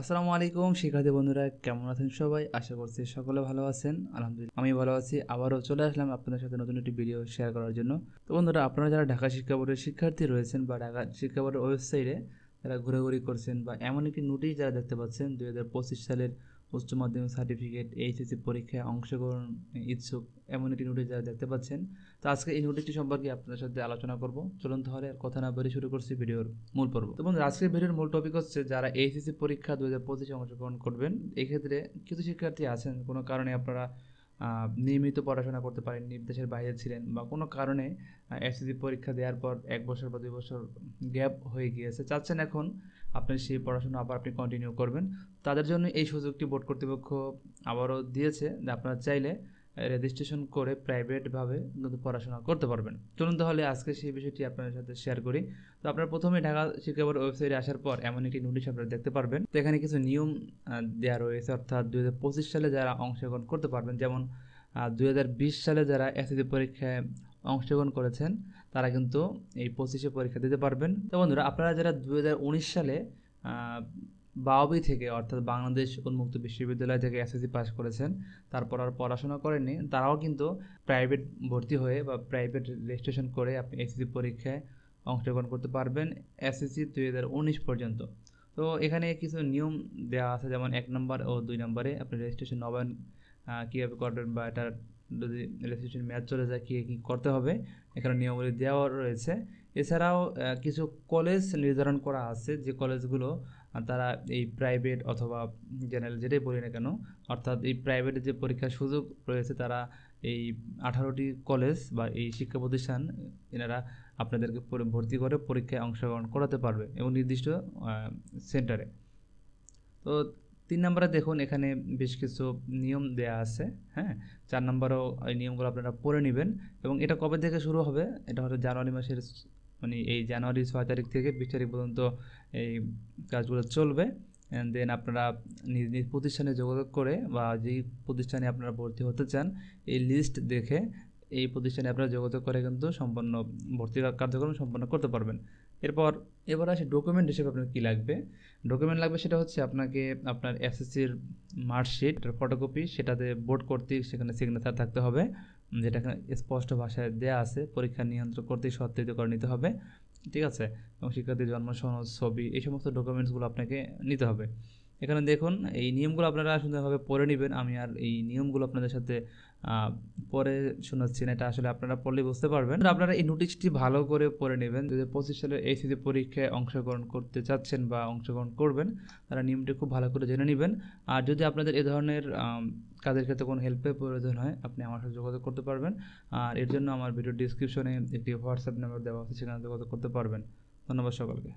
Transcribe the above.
আসসালামু আলাইকুম, শিক্ষার্থী বন্ধুরা, কেমন আছেন সবাই? আশা করছি সকলে ভালো আছেন। আলহামদুলিল্লাহ, আমি ভালো আছি। আবারও চলে আসলাম আপনাদের সাথে নতুন একটি ভিডিও শেয়ার করার জন্য। তো বন্ধুরা, আপনারা যারা ঢাকা শিক্ষা বোর্ডের শিক্ষার্থী রয়েছেন বা ঢাকা শিক্ষা বোর্ডের ওয়েবসাইটে যারা ঘোরাঘুরি করছেন বা এমন একটি নোটিশ যারা দেখতে পাচ্ছেন, দুই সালের উচ্চ মাধ্যমিক সার্টিফিকেট, এইচএসসি পরীক্ষায় অংশগ্রহণ ইচ্ছুক এমন একটি নোটিশ যারা দেখতে পাচ্ছেন। তো আজকে এই নোটিশটি সম্পর্কে আপনাদের সাথে আলোচনা করব। চলুন তাহলে কথা না বলে শুরু করছি ভিডিওর মূল পর্ব। তো বন্ধুরা, আজকের ভিডিওর মূল টপিক হচ্ছে যারা এইচএসসি পরীক্ষা দু হাজার পঁচিশে অংশগ্রহণ করবেন, এক্ষেত্রে কিছু শিক্ষার্থী আছেন, কোনো কারণে আপনারা নিয়মিত পড়াশোনা করতে পারেননি, দেশের বাইরে ছিলেন বা কোনো কারণে এসএসসি পরীক্ষা দেওয়ার পর এক বছর বা দুই বছর গ্যাপ হয়ে গিয়েছে। চাচ্ছেন এখন আপনি সেই পড়াশোনা আবার আপনি কন্টিনিউ করবেন। তাদের জন্য এই সুযোগটি বোর্ড কর্তৃপক্ষ আবারও দিয়েছে যে আপনারা চাইলে রেজিস্ট্রেশন করে প্রাইভেটভাবে কিন্তু পড়াশোনা করতে পারবেন। চলুন তাহলে আজকে সেই বিষয়টি আপনাদের সাথে শেয়ার করি। তো আপনারা প্রথমে ঢাকা শিক্ষা বোর্ড ওয়েবসাইটে আসার পর এমন একটি নোটিশ আপনারা দেখতে পারবেন। তো এখানে কিছু নিয়ম দেওয়া রয়েছে। অর্থাৎ দু হাজার পঁচিশ সালে যারা অংশগ্রহণ করতে পারবেন, যেমন দু হাজার বিশ সালে যারা এসএসসি পরীক্ষায় অংশগ্রহণ করেছেন, তারা কিন্তু এই পঁচিশে পরীক্ষা দিতে পারবেন। তো বন্ধুরা, আপনারা যারা দু হাজার উনিশ সালে বাওবি থেকে, অর্থাৎ বাংলাদেশ উন্মুক্ত বিশ্ববিদ্যালয় থেকে এসএসসি পাস করেছেন, তারপর আর পড়াশোনা করেননি, তারাও কিন্তু প্রাইভেট ভর্তি হয়ে বা প্রাইভেট রেজিস্ট্রেশন করে আপনি এসএসসি পরীক্ষায় অংশগ্রহণ করতে পারবেন এসএসসি দুই হাজার উনিশ পর্যন্ত। তো এখানে কিছু নিয়ম দেওয়া আছে, যেমন এক নম্বর ও দুই নম্বরে আপনি রেজিস্ট্রেশন নবায়ন কীভাবে করবেন বা এটার যদি রেজিস্ট্রেশন ম্যাচ চলে যায়, কী কী করতে হবে? এখানে নিয়মগুলি দেওয়া রয়েছে। এছাড়াও কিছু কলেজ নির্ধারণ করা আছে, যে কলেজগুলো তারা এই প্রাইভেট অথবা জেনারেল যেটাই বলি না কেন, অর্থাৎ এই প্রাইভেটে যে পরীক্ষার সুযোগ রয়েছে, তারা এই আঠারোটি কলেজ বা এই শিক্ষা প্রতিষ্ঠান, এনারা আপনাদেরকে ভর্তি করে পরীক্ষায় অংশগ্রহণ করাতে পারবে, এবং নির্দিষ্ট সেন্টারে তো তিন নম্বরে দেখুন, এখানে বেশ কিছু নিয়ম দেয়া আছে হ্যাঁ? চার নম্বরও এই নিয়মগুলো আপনারা পড়ে নেবেন। এবং এটা কবে থেকে শুরু হবে? এটা হলো জানুয়ারি মাসের মানে এই জানুয়ারি ছয় তারিখ থেকে বিশ তারিখ পর্যন্ত এই কাজগুলো চলবে। দেন আপনারা নিজ নিজ প্রতিষ্ঠানে যোগাযোগ করে বা যেই প্রতিষ্ঠানে আপনারা ভর্তি হতে চান, এই লিস্ট দেখে এই প্রতিষ্ঠানে আপনারা যোগাযোগ করে কিন্তু সম্পন্ন ভর্তি কার্যক্রম সম্পন্ন করতে পারবেন। এরপর, এবার আসে ডকুমেন্ট হিসেবে আপনার কী লাগবে? ডকুমেন্ট লাগবে সেটা হচ্ছে আপনাকে আপনার এসএসসির মার্কশিট ফটোকপি সেটাতে বোর্ড কর্তৃক সেখানে সিগনেচার থাকতে হবে, যেটা স্পষ্ট ভাষায় দেয়া আছে, পরীক্ষা নিয়ন্ত্রণ কর্তৃক সত্যিত করে নিতে হবে, ঠিক আছে? এবং শিক্ষার্থীর জন্ম, সনদ, ছবি, এই সমস্ত ডকুমেন্টসগুলো আপনাকে নিতে হবে। এখানে দেখুন, এই নিয়মগুলো আপনারা সুন্দরভাবে পড়ে নেবেন। আমি আর এই নিয়মগুলো আপনাদের সাথে পরে শোনাচ্ছি না, এটা আসলে আপনারা পড়লে বুঝতে পারবেন। আপনারা এই নোটিশটি ভালো করে পড়ে নেবেন। দু হাজার পঁচিশ সালের এইচএসসি পরীক্ষায় অংশগ্রহণ করতে চাচ্ছেন বা অংশগ্রহণ করবেন তারা নিয়মটি খুব ভালো করে জেনে নেবেন। আর যদি আপনাদের এ ধরনের কাজের ক্ষেত্রে কোনো হেল্পের প্রয়োজন হয়, আপনি আমার সাথে যোগাযোগ করতে পারবেন। আর এর জন্য আমার ভিডিও ডিসক্রিপশনে একটি হোয়াটসঅ্যাপ নাম্বার দেওয়া আছে, সেখানে যোগাযোগ করতে পারবেন। ধন্যবাদ সকলকে।